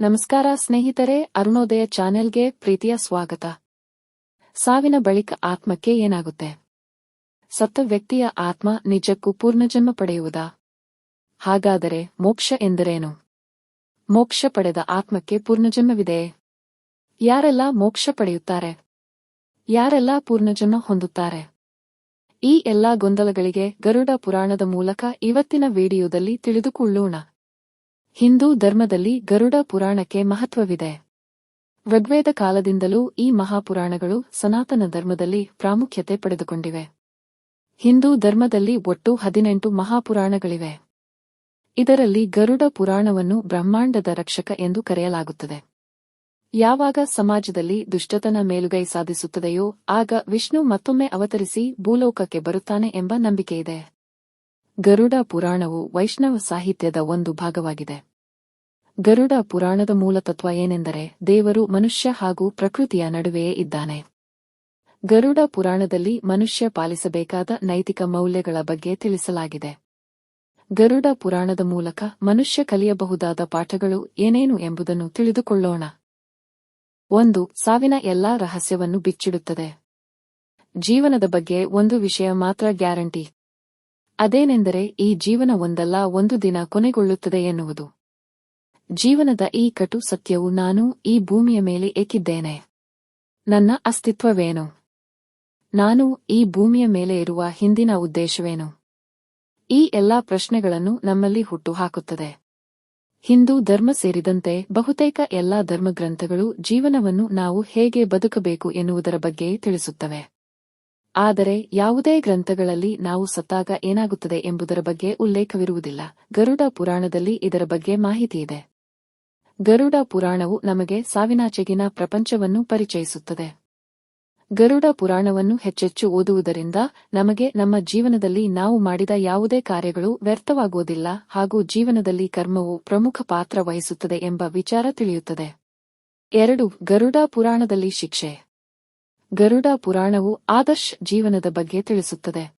ನಮಸ್ಕಾರ ಸ್ನೇಹಿತರೆ, ಅರುಣೋದಯ ಚಾನೆಲ್ಗೆ ಪ್ರೀತಿಯ ಸ್ವಾಗತ. ಸಾವಿನ ಬಳಿಕ ಆತ್ಮಕ್ಕೆ ಏನಾಗುತ್ತೆ? ಸತ್ತ ವ್ಯಕ್ತಿಯ ಆತ್ಮ ನಿಜಕ್ಕೂ ಪೂರ್ಣಜನ್ಮ ಪಡೆಯುವುದಾ? ಹಾಗಾದರೆ ಮೋಕ್ಷ ಎಂದರೇನು? ಮೋಕ್ಷ ಪಡೆದ ಆತ್ಮಕ್ಕೆ ಪೂರ್ಣಜನ್ಮವಿದೆಯೇ ಯಾರೆಲ್ಲ ಮೋಕ್ಷ ಪಡೆಯುತ್ತಾರೆ? ಯಾರೆಲ್ಲ ಪೂರ್ಣಜನ್ಮ ಹೊಂದುತ್ತಾರೆ? ಈ ಎಲ್ಲಾ ಗೊಂದಲಗಳಿಗೆ ಗರುಡ ಪುರಾಣದ ಮೂಲಕ ಇವತ್ತಿನ ವಿಡಿಯೋದಲ್ಲಿ ತಿಳಿದುಕೊಳ್ಳೋಣ. ಹಿಂದೂ ಧರ್ಮದಲ್ಲಿ ಗರುಡ ಪುರಾಣಕ್ಕೆ ಮಹತ್ವವಿದೆ. ಋಗ್ವೇದ ಕಾಲದಿಂದಲೂ ಈ ಮಹಾಪುರಾಣಗಳು ಸನಾತನ ಧರ್ಮದಲ್ಲಿ ಪ್ರಾಮುಖ್ಯತೆ ಪಡೆದುಕೊಂಡಿವೆ. ಹಿಂದೂ ಧರ್ಮದಲ್ಲಿ ಒಟ್ಟು ಹದಿನೆಂಟು ಮಹಾಪುರಾಣಗಳಿವೆ. ಇದರಲ್ಲಿ ಗರುಡ ಪುರಾಣವನ್ನು ಬ್ರಹ್ಮಾಂಡದ ರಕ್ಷಕ ಎಂದು ಕರೆಯಲಾಗುತ್ತದೆ. ಯಾವಾಗ ಸಮಾಜದಲ್ಲಿ ದುಷ್ಟತನ ಮೇಲುಗೈ ಸಾಧಿಸುತ್ತದೆಯೋ ಆಗ ವಿಷ್ಣು ಮತ್ತೊಮ್ಮೆ ಅವತರಿಸಿ ಭೂಲೋಕಕ್ಕೆ ಬರುತ್ತಾನೆ ಎಂಬ ನಂಬಿಕೆಯಿದೆ. ಗರುಡ ಪುರಾಣವು ವೈಷ್ಣವ ಸಾಹಿತ್ಯದ ಒಂದು ಭಾಗವಾಗಿದೆ. ಗರುಡ ಪುರಾಣದ ಮೂಲತತ್ವ ಏನೆಂದರೆ ದೇವರು ಮನುಷ್ಯ ಹಾಗೂ ಪ್ರಕೃತಿಯ ನಡುವೆಯೇ ಇದ್ದಾನೆ. ಗರುಡ ಪುರಾಣದಲ್ಲಿ ಮನುಷ್ಯ ಪಾಲಿಸಬೇಕಾದ ನೈತಿಕ ಮೌಲ್ಯಗಳ ಬಗ್ಗೆ ತಿಳಿಸಲಾಗಿದೆ. ಗರುಡ ಪುರಾಣದ ಮೂಲಕ ಮನುಷ್ಯ ಕಲಿಯಬಹುದಾದ ಪಾಠಗಳು ಏನೇನು ಎಂಬುದನ್ನು ತಿಳಿದುಕೊಳ್ಳೋಣ. ಒಂದು, ಸಾವಿನ ಎಲ್ಲಾ ರಹಸ್ಯವನ್ನು ಬಿಚ್ಚಿಡುತ್ತದೆ. ಜೀವನದ ಬಗ್ಗೆ ಒಂದು ವಿಷಯ ಮಾತ್ರ ಗ್ಯಾರಂಟಿ. ಅದೇನೆಂದರೆ ಈ ಜೀವನ ಒಂದಲ್ಲ, ಒಂದು ದಿನ ಕೊನೆಗೊಳ್ಳುತ್ತದೆ ಎನ್ನುವುದು. ಜೀವನದ ಈ ಕಟು ಸತ್ಯವು ನಾನು ಈ ಭೂಮಿಯ ಮೇಲೆ ಏಕಿದ್ದೇನೆ. ನನ್ನ ಅಸ್ತಿತ್ವವೇನು? ನಾನು ಈ ಭೂಮಿಯ ಮೇಲೆ ಇರುವ ಹಿಂದಿನ ಉದ್ದೇಶವೇನು? ಈ ಎಲ್ಲಾ ಪ್ರಶ್ನೆಗಳನ್ನು ನಮ್ಮಲ್ಲಿ ಹುಟ್ಟುಹಾಕುತ್ತದೆ. ಹಿಂದೂ ಧರ್ಮ ಸೇರಿದಂತೆ ಬಹುತೇಕ ಎಲ್ಲಾ ಧರ್ಮಗ್ರಂಥಗಳು ಜೀವನವನ್ನು ನಾವು ಹೇಗೆ ಬದುಕಬೇಕು ಎನ್ನುವುದರ ಬಗ್ಗೆ ತಿಳಿಸುತ್ತವೆ. ಆದರೆ ಯಾವುದೇ ಗ್ರಂಥಗಳಲ್ಲಿ ನಾವು ಸತ್ತಾಗ ಏನಾಗುತ್ತದೆ ಎಂಬುದರ ಬಗ್ಗೆ ಉಲ್ಲೇಖವಿರುವುದಿಲ್ಲ. ಗರುಡ ಪುರಾಣದಲ್ಲಿ ಇದರ ಬಗ್ಗೆ ಮಾಹಿತಿಯಿದೆ. ಗರುಡ ಪುರಾಣವು ನಮಗೆ ಸಾವಿನಾಚೆಗಿನ ಪ್ರಪಂಚವನ್ನು ಪರಿಚಯಿಸುತ್ತದೆ. ಗರುಡ ಪುರಾಣವನ್ನು ಹೆಚ್ಚೆಚ್ಚು ಓದುವುದರಿಂದ ನಮಗೆ ನಮ್ಮ ಜೀವನದಲ್ಲಿ ನಾವು ಮಾಡಿದ ಯಾವುದೇ ಕಾರ್ಯಗಳು ವ್ಯರ್ಥವಾಗುವುದಿಲ್ಲ ಹಾಗೂ ಜೀವನದಲ್ಲಿ ಕರ್ಮವು ಪ್ರಮುಖ ಪಾತ್ರ ವಹಿಸುತ್ತದೆ ಎಂಬ ವಿಚಾರ ತಿಳಿಯುತ್ತದೆ. ಎರಡು, ಗರುಡ ಪುರಾಣದಲ್ಲಿ ಶಿಕ್ಷೆ. ಗರುಡ ಪುರಾಣವು ಆದರ್ಶ್ ಜೀವನದ ಬಗ್ಗೆ ತಿಳಿಸುತ್ತದೆ.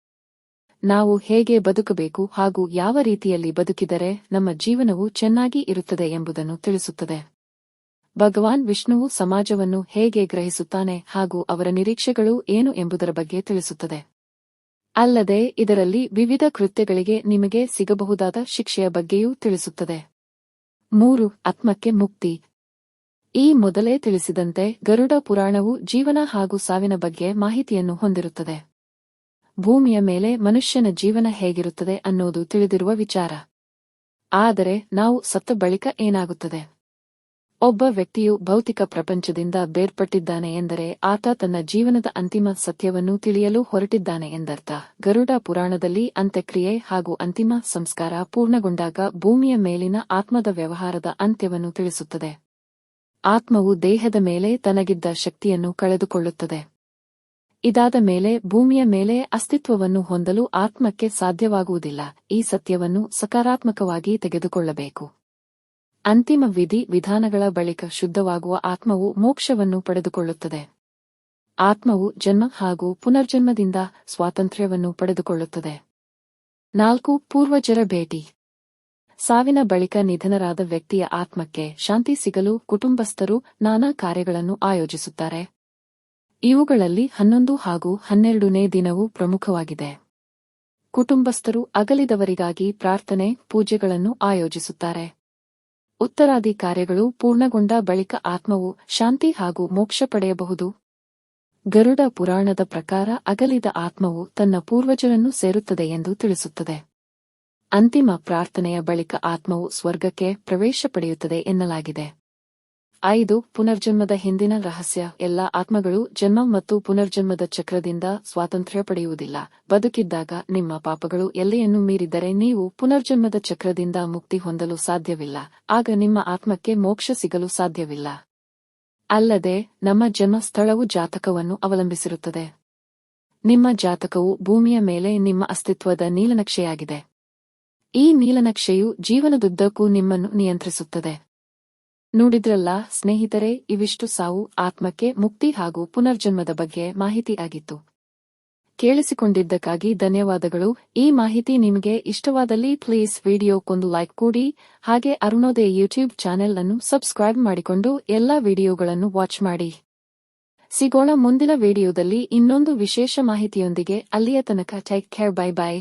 ನಾವು ಹೇಗೆ ಬದುಕಬೇಕು ಹಾಗೂ ಯಾವ ರೀತಿಯಲ್ಲಿ ಬದುಕಿದರೆ ನಮ್ಮ ಜೀವನವು ಚೆನ್ನಾಗಿ ಇರುತ್ತದೆ ಎಂಬುದನ್ನು ತಿಳಿಸುತ್ತದೆ. ಭಗವಾನ್ ವಿಷ್ಣುವು ಸಮಾಜವನ್ನು ಹೇಗೆ ಗ್ರಹಿಸುತ್ತಾನೆ ಹಾಗೂ ಅವರ ನಿರೀಕ್ಷೆಗಳು ಏನು ಎಂಬುದರ ಬಗ್ಗೆ ತಿಳಿಸುತ್ತದೆ. ಅಲ್ಲದೆ ಇದರಲ್ಲಿ ವಿವಿಧ ಕೃತ್ಯಗಳಿಗೆ ನಿಮಗೆ ಸಿಗಬಹುದಾದ ಶಿಕ್ಷೆಯ ಬಗ್ಗೆಯೂ ತಿಳಿಸುತ್ತದೆ. ಮೂರು, ಆತ್ಮಕ್ಕೆ ಮುಕ್ತಿ. ಈ ಮೊದಲೇ ತಿಳಿಸಿದಂತೆ ಗರುಡ ಪುರಾಣವು ಜೀವನ ಹಾಗೂ ಸಾವಿನ ಬಗ್ಗೆ ಮಾಹಿತಿಯನ್ನು ಹೊಂದಿರುತ್ತದೆ. ಭೂಮಿಯ ಮೇಲೆ ಮನುಷ್ಯನ ಜೀವನ ಹೇಗಿರುತ್ತದೆ ಅನ್ನೋದು ತಿಳಿದಿರುವ ವಿಚಾರ. ಆದರೆ ನಾವು ಸತ್ತ ಬಳಿಕ ಏನಾಗುತ್ತದೆ? ಒಬ್ಬ ವ್ಯಕ್ತಿಯು ಭೌತಿಕ ಪ್ರಪಂಚದಿಂದ ಬೇರ್ಪಟ್ಟಿದ್ದಾನೆ ಎಂದರೆ ಆತ ತನ್ನ ಜೀವನದ ಅಂತಿಮ ಸತ್ಯವನ್ನು ತಿಳಿಯಲು ಹೊರಟಿದ್ದಾನೆ ಎಂದರ್ಥ. ಗರುಡ ಪುರಾಣದಲ್ಲಿ ಅಂತ್ಯಕ್ರಿಯೆ ಹಾಗೂ ಅಂತಿಮ ಸಂಸ್ಕಾರ ಪೂರ್ಣಗೊಂಡಾಗ ಭೂಮಿಯ ಮೇಲಿನ ಆತ್ಮದ ವ್ಯವಹಾರದ ಅಂತ್ಯವನ್ನು ತಿಳಿಸುತ್ತದೆ. ಆತ್ಮವು ದೇಹದ ಮೇಲೆ ತನಗಿದ್ದ ಶಕ್ತಿಯನ್ನು ಕಳೆದುಕೊಳ್ಳುತ್ತದೆ. ಇದಾದ ಮೇಲೆ ಭೂಮಿಯ ಮೇಲೆ ಅಸ್ತಿತ್ವವನ್ನು ಹೊಂದಲು ಆತ್ಮಕ್ಕೆ ಸಾಧ್ಯವಾಗುವುದಿಲ್ಲ. ಈ ಸತ್ಯವನ್ನು ಸಕಾರಾತ್ಮಕವಾಗಿ ತೆಗೆದುಕೊಳ್ಳಬೇಕು. ಅಂತಿಮ ವಿಧಿ ವಿಧಾನಗಳ ಬಳಿಕ ಶುದ್ಧವಾಗುವ ಆತ್ಮವು ಮೋಕ್ಷವನ್ನು ಪಡೆದುಕೊಳ್ಳುತ್ತದೆ. ಆತ್ಮವು ಜನ್ಮ ಹಾಗೂ ಪುನರ್ಜನ್ಮದಿಂದ ಸ್ವಾತಂತ್ರ್ಯವನ್ನು ಪಡೆದುಕೊಳ್ಳುತ್ತದೆ. ನಾಲ್ಕು, ಪೂರ್ವಜರ ಭೇಟಿ. ಸಾವಿನ ಬಳಿಕ ನಿಧನರಾದ ವ್ಯಕ್ತಿಯ ಆತ್ಮಕ್ಕೆ ಶಾಂತಿ ಸಿಗಲು ಕುಟುಂಬಸ್ಥರು ನಾನಾ ಕಾರ್ಯಗಳನ್ನು ಆಯೋಜಿಸುತ್ತಾರೆ. ಇವುಗಳಲ್ಲಿ ಹನ್ನೊಂದು ಹಾಗೂ ಹನ್ನೆರಡನೇ ದಿನವೂ ಪ್ರಮುಖವಾಗಿದೆ. ಕುಟುಂಬಸ್ಥರು ಅಗಲಿದವರಿಗಾಗಿ ಪ್ರಾರ್ಥನೆ, ಪೂಜೆಗಳನ್ನು ಆಯೋಜಿಸುತ್ತಾರೆ. ಉತ್ತರಾದಿ ಕಾರ್ಯಗಳು ಪೂರ್ಣಗೊಂಡ ಬಳಿಕ ಆತ್ಮವು ಶಾಂತಿ ಹಾಗೂ ಮೋಕ್ಷ ಪಡೆಯಬಹುದು. ಗರುಡ ಪುರಾಣದ ಪ್ರಕಾರ ಅಗಲಿದ ಆತ್ಮವು ತನ್ನ ಪೂರ್ವಜರನ್ನು ಸೇರುತ್ತದೆ ಎಂದು ತಿಳಿಸುತ್ತದೆ. ಅಂತಿಮ ಪ್ರಾರ್ಥನೆಯ ಬಳಿಕ ಆತ್ಮವು ಸ್ವರ್ಗಕ್ಕೆ ಪ್ರವೇಶ ಪಡೆಯುತ್ತದೆ ಎನ್ನಲಾಗಿದೆ. ಐದು, ಪುನರ್ಜನ್ಮದ ಹಿಂದಿನ ರಹಸ್ಯ. ಎಲ್ಲ ಆತ್ಮಗಳು ಜನ್ಮ ಮತ್ತು ಪುನರ್ಜನ್ಮದ ಚಕ್ರದಿಂದ ಸ್ವಾತಂತ್ರ್ಯ ಪಡೆಯುವುದಿಲ್ಲ. ಬದುಕಿದ್ದಾಗ ನಿಮ್ಮ ಪಾಪಗಳು ಎಲ್ಲೆಯನ್ನು ಮೀರಿದರೆ ನೀವು ಪುನರ್ಜನ್ಮದ ಚಕ್ರದಿಂದ ಮುಕ್ತಿ ಹೊಂದಲು ಸಾಧ್ಯವಿಲ್ಲ. ಆಗ ನಿಮ್ಮ ಆತ್ಮಕ್ಕೆ ಮೋಕ್ಷ ಸಿಗಲು ಸಾಧ್ಯವಿಲ್ಲ. ಅಲ್ಲದೆ, ನಮ್ಮ ಜನ್ಮ ಸ್ಥಳವು ಜಾತಕವನ್ನು ಅವಲಂಬಿಸಿರುತ್ತದೆ. ನಿಮ್ಮ ಜಾತಕವು ಭೂಮಿಯ ಮೇಲೆ ನಿಮ್ಮ ಅಸ್ತಿತ್ವದ ನೀಲನಕ್ಷೆಯಾಗಿದೆ. ಈ ನೀಲನಕ್ಷೆಯು ಜೀವನದುದ್ದಕ್ಕೂ ನಿಮ್ಮನ್ನು ನಿಯಂತ್ರಿಸುತ್ತದೆ. ನೋಡಿದ್ರಲ್ಲ ಸ್ನೇಹಿತರೆ, ಇವಿಷ್ಟು ಸಾವು ಆತ್ಮಕ್ಕೆ ಮುಕ್ತಿ ಹಾಗೂ ಪುನರ್ಜನ್ಮದ ಬಗ್ಗೆ ಮಾಹಿತಿ ಆಗಿತ್ತು ಕೇಳಿಸಿಕೊಂಡಿದ್ದಕ್ಕಾಗಿ ಧನ್ಯವಾದಗಳು. ಈ ಮಾಹಿತಿ ನಿಮಗೆ ಇಷ್ಟವಾದಲ್ಲಿ ಪ್ಲೀಸ್ ವಿಡಿಯೋಕ್ಕೊಂದು ಲೈಕ್ ಕೊಡಿ. ಹಾಗೆ ಅರುಣೋದಯ ಯೂಟ್ಯೂಬ್ ಚಾನೆಲ್ ಅನ್ನು ಸಬ್ಸ್ಕ್ರೈಬ್ ಮಾಡಿಕೊಂಡು ಎಲ್ಲಾ ವಿಡಿಯೋಗಳನ್ನು ವಾಚ್ ಮಾಡಿ. ಸಿಗೋಣ ಮುಂದಿನ ವಿಡಿಯೋದಲ್ಲಿ ಇನ್ನೊಂದು ವಿಶೇಷ ಮಾಹಿತಿಯೊಂದಿಗೆ ಅಲ್ಲಿಯ ತನಕ ಟೇಕ್ ಕೇರ್ ಬೈ ಬೈ